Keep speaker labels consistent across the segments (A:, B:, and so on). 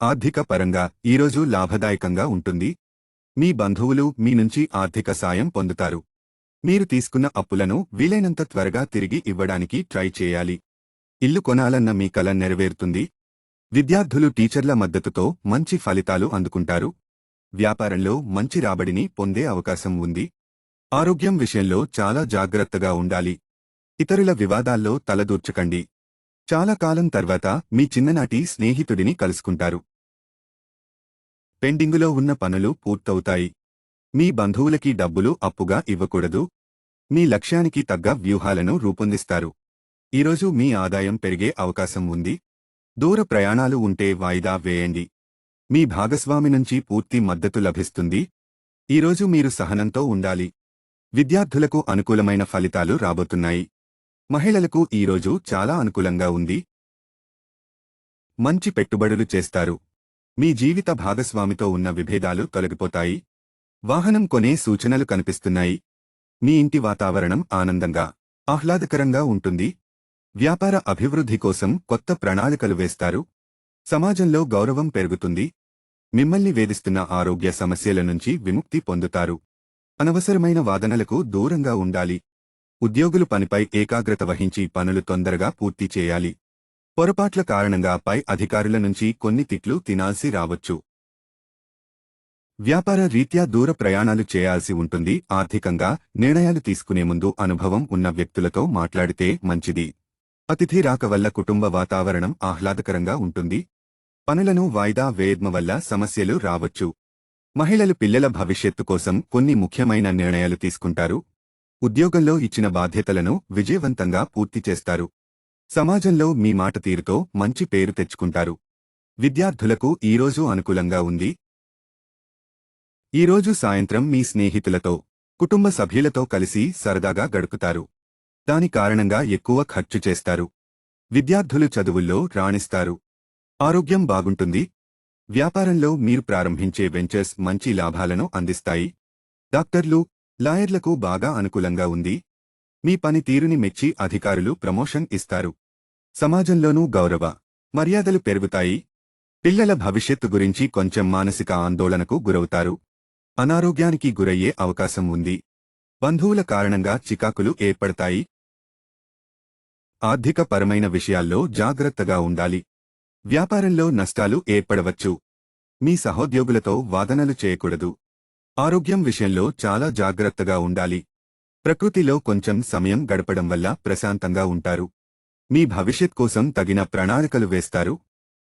A: ఆర్థిక పరంగా ఈరోజు లాభదాయకంగా ఉంటుంది. మీ బంధువులు మీ నుంచి ఆర్థిక సాయం పొందుతారు. మీరు తీసుకున్న అప్పులను వీలైనంత త్వరగా తిరిగి ఇవ్వడానికి ట్రై చేయాలి. ఇల్లు కొనాలన్న మీ కల నెరవేరుతుంది. విద్యార్థులు టీచర్ల మద్దతుతో మంచి ఫలితాలు అందుకుంటారు. వ్యాపారంలో మంచి రాబడిని పొందే అవకాశం ఉంది. ఆరోగ్యం విషయంలో చాలా జాగ్రత్తగా ఉండాలి. ఇతరుల వివాదాల్లో తలదూర్చకండి. చాలా కాలం తర్వాత మీ చిన్ననాటి స్నేహితుడిని కలుసుకుంటారు. పెండింగులో ఉన్న పనులు పూర్తవుతాయి. మీ బంధువులకి డబ్బులు అప్పుగా ఇవ్వకూడదు. మీ లక్ష్యానికి తగ్గ వ్యూహాలను రూపొందిస్తారు. ఈరోజు మీ ఆదాయం పెరిగే అవకాశం ఉంది. దూర ప్రయాణాలు ఉంటే వాయిదా వేయండి. మీ భాగస్వామి నుంచి పూర్తి మద్దతు లభిస్తుంది. ఈరోజు మీరు సహనంతో ఉండాలి. విద్యార్థులకు అనుకూలమైన ఫలితాలు రాబోతున్నాయి. మహిళలకు ఈరోజు చాలా అనుకూలంగా ఉంది. మంచి పెట్టుబడులు చేస్తారు. మీ జీవిత భాగస్వామితో ఉన్న విభేదాలు తొలగిపోతాయి. వాహనం కొనే సూచనలు కనిపిస్తున్నాయి. మీ ఇంటి వాతావరణం ఆనందంగా ఆహ్లాదకరంగా ఉంటుంది. వ్యాపార అభివృద్ధి కోసం కొత్త ప్రణాళికలు వేస్తారు. సమాజంలో గౌరవం పెరుగుతుంది. మిమ్మల్ని వేధిస్తున్న ఆరోగ్య సమస్యల నుంచి విముక్తి పొందుతారు. అనవసరమైన వాదనలకు దూరంగా ఉండాలి. ఉద్యోగులు పనిపై ఏకాగ్రత వహించి పనులు తొందరగా పూర్తి చేయాలి. పొరపాట్ల కారణంగా పై అధికారుల నుంచి కొన్ని తిట్లు తినాల్సి రావచ్చు. వ్యాపార రీత్యా దూర ప్రయాణాలు చేయాల్సి ఉంటుంది. ఆర్థికంగా నిర్ణయాలు తీసుకునే ముందు అనుభవం ఉన్న వ్యక్తులతో మాట్లాడితే మంచిది. అతిథి రాక వల్ల కుటుంబ వాతావరణం ఆహ్లాదకరంగా ఉంటుంది. పనులను వాయిదా వేయద్మ వల్ల సమస్యలు రావచ్చు. మహిళలు పిల్లల భవిష్యత్తు కోసం కొన్ని ముఖ్యమైన నిర్ణయాలు తీసుకుంటారు. ఉద్యోగంలో ఇచ్చిన బాధ్యతలను విజయవంతంగా పూర్తి చేస్తారు. సమాజంలో మీ మాట తీరుతో మంచి పేరు తెచ్చుకుంటారు. విద్యార్థులకు ఈరోజు అనుకూలంగా ఉంది. ఈరోజు సాయంత్రం మీ స్నేహితులతో కుటుంబ సభ్యులతో కలిసి సరదాగా గడుపుతారు. దాని కారణంగా ఎక్కువ ఖర్చు చేస్తారు. విద్యార్థులు చదువుల్లో రాణిస్తారు. ఆరోగ్యం బాగుంటుంది. వ్యాపారంలో మీరు ప్రారంభించే వెంచర్స్ మంచి లాభాలను అందిస్తాయి. డాక్టర్లు లాయర్లకు బాగా అనుకూలంగా ఉంది. మీ పనితీరుని మెచ్చి అధికారులు ప్రమోషన్ ఇస్తారు. సమాజంలోనూ గౌరవ మర్యాదలు పెరుగుతాయి. పిల్లల భవిష్యత్తు గురించి కొంచెం మానసిక ఆందోళనకు గురవుతారు. అనారోగ్యానికి గురయ్యే అవకాశం ఉంది. బంధువుల కారణంగా చికాకులు ఏర్పడతాయి. ఆర్థిక పరమైన విషయాల్లో జాగ్రత్తగా ఉండాలి. వ్యాపారంలో నష్టాలు ఏర్పడవచ్చు. మీ సహోద్యోగులతో వాదనలు చేయకూడదు. ఆరోగ్యం విషయంలో చాలా జాగ్రత్తగా ఉండాలి. ప్రకృతిలో కొంచెం సమయం గడపడం వల్ల ప్రశాంతంగా ఉంటారు. మీ భవిష్యత్ కోసం తగిన ప్రణాళికలు వేస్తారు.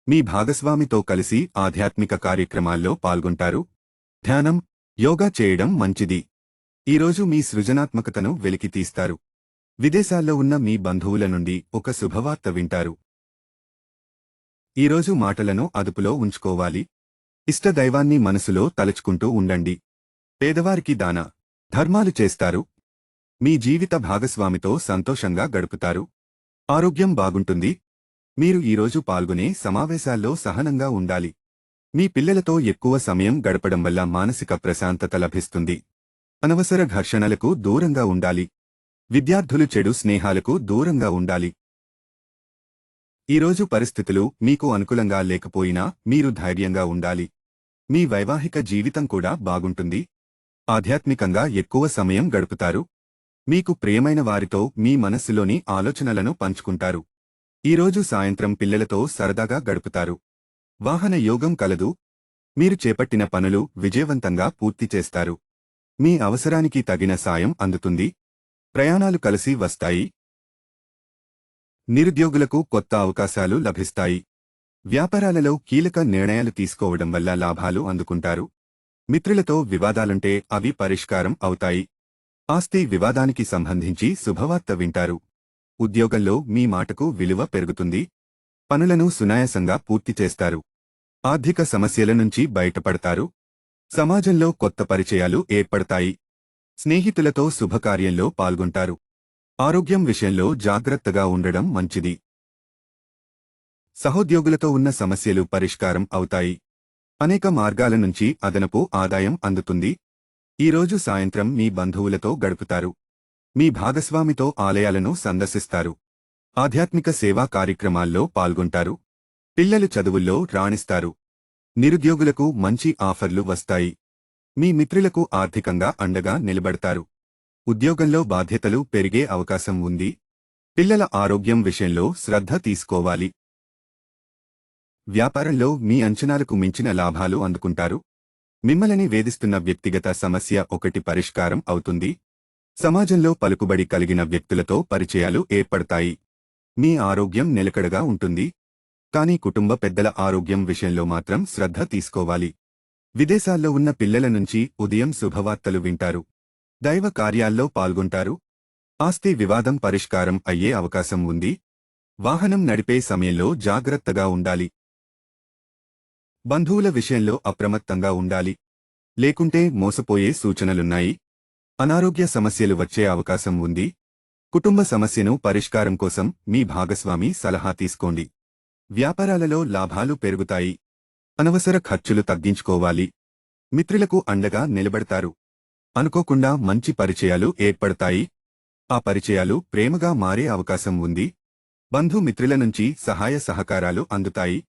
A: మీ భాగస్వామితో కలిసి ఆధ్యాత్మిక కార్యక్రమాల్లో పాల్గొంటారు. ధ్యానం యోగా చేయడం మంచిది. ఈరోజు మీ సృజనాత్మకతను వెలికితీస్తారు విదేశాల్లో ఉన్న మీ బంధువుల నుండి ఒక శుభవార్త వింటారు. ఈరోజు మాటలను అదుపులో ఉంచుకోవాలి. ఇష్టదైవాన్ని మనసులో తలుచుకుంటూ ఉండండి. పేదవారికి దాన ధర్మాలు చేస్తారు. మీ జీవిత భాగస్వామితో సంతోషంగా గడుపుతారు. ఆరోగ్యం బాగుంటుంది. మీరు ఈరోజు పాల్గొనే సమావేశాల్లో సహనంగా ఉండాలి. మీ పిల్లలతో ఎక్కువ సమయం గడపడం వల్ల మానసిక ప్రశాంతత లభిస్తుంది. అనవసర ఘర్షణలకు దూరంగా ఉండాలి. విద్యార్థులు చెడు స్నేహాలకు దూరంగా ఉండాలి. ఈరోజు పరిస్థితులు మీకు అనుకూలంగా లేకపోయినా మీరు ధైర్యంగా ఉండాలి. మీ వైవాహిక జీవితం కూడా బాగుంటుంది. ఆధ్యాత్మికంగా ఎక్కువ సమయం గడుపుతారు? మీకు ప్రియమైన వారితో మీ మనస్సులోని ఆలోచనలను పంచుకుంటారు. ఈరోజు సాయంత్రం పిల్లలతో సరదాగా గడుపుతారు. వాహన యోగం కలదు. మీరు చేపట్టిన పనులు విజయవంతంగా పూర్తి చేస్తారు. మీ అవసరానికి తగిన సాయం అందుతుంది. ప్రయాణాలు కలిసి వస్తాయి. నిరుద్యోగులకు కొత్త అవకాశాలు లభిస్తాయి. వ్యాపారాలలో కీలక నిర్ణయాలు తీసుకోవడం వల్ల లాభాలు అందుకుంటారు. మిత్రులతో వివాదాలుంటే అవి పరిష్కారం అవుతాయి. ఆస్తి వివాదానికి సంబంధించి శుభవార్త వింటారు. ఉద్యోగంలో మీ మాటకు విలువ పెరుగుతుంది. పనులను సునాయాసంగా పూర్తి చేస్తారు. ఆర్థిక సమస్యల నుంచి బయటపడతారు. సమాజంలో కొత్త పరిచయాలు ఏర్పడతాయి. స్నేహితులతో శుభకార్యంలో పాల్గొంటారు. ఆరోగ్యం విషయంలో జాగ్రత్తగా ఉండడం మంచిది. సహోద్యోగులతో ఉన్న సమస్యలు పరిష్కారం అవుతాయి. అనేక మార్గాల నుంచి అదనపు ఆదాయం అందుతుంది. ఈరోజు సాయంత్రం మీ బంధువులతో గడుపుతారు. మీ భాగస్వామితో ఆలయాలను సందర్శిస్తారు. ఆధ్యాత్మిక సేవా కార్యక్రమాల్లో పాల్గొంటారు. పిల్లలు చదువుల్లో రాణిస్తారు. నిరుద్యోగులకు మంచి ఆఫర్లు వస్తాయి. మీ మిత్రులకు ఆర్థికంగా అండగా నిలబడతారు. ఉద్యోగంలో బాధ్యతలు పెరిగే అవకాశం ఉంది. పిల్లల ఆరోగ్యం విషయంలో శ్రద్ధ తీసుకోవాలి. వ్యాపారంలో మీ అంచనాలకు మించిన లాభాలు అందుకుంటారు. మిమ్మల్ని వేధిస్తున్న వ్యక్తిగత సమస్య ఒకటి పరిష్కారం అవుతుంది. సమాజంలో పలుకుబడి కలిగిన వ్యక్తులతో పరిచయాలు ఏర్పడతాయి. మీ ఆరోగ్యం నిలకడగా ఉంటుంది. కానీ కుటుంబ పెద్దల ఆరోగ్యం విషయంలో మాత్రం శ్రద్ధ తీసుకోవాలి. విదేశాల్లో ఉన్న పిల్లల నుంచి ఉదయం శుభవార్తలు వింటారు. దైవ కార్యాల్లో పాల్గొంటారు. ఆస్తి వివాదం పరిష్కారం అయ్యే అవకాశం ఉంది. వాహనం నడిపే సమయంలో జాగ్రత్తగా ఉండాలి. బంధువుల విషయంలో అప్రమత్తంగా ఉండాలి. లేకుంటే మోసపోయే సూచనలున్నాయి. అనారోగ్య సమస్యలు వచ్చే అవకాశం ఉంది. కుటుంబ సమస్యను పరిష్కారం కోసం మీ భాగస్వామి సలహా తీసుకోండి. వ్యాపారాలలో లాభాలు పెరుగుతాయి. అనవసర ఖర్చులు తగ్గించుకోవాలి. మిత్రులకు అండగా నిలబడతారు. అనుకోకుండా మంచి పరిచయాలు ఏర్పడతాయి. ఆ పరిచయాలు ప్రేమగా మారే అవకాశం ఉంది. బంధుమిత్రుల నుంచి సహాయ సహకారాలు అందుతాయి.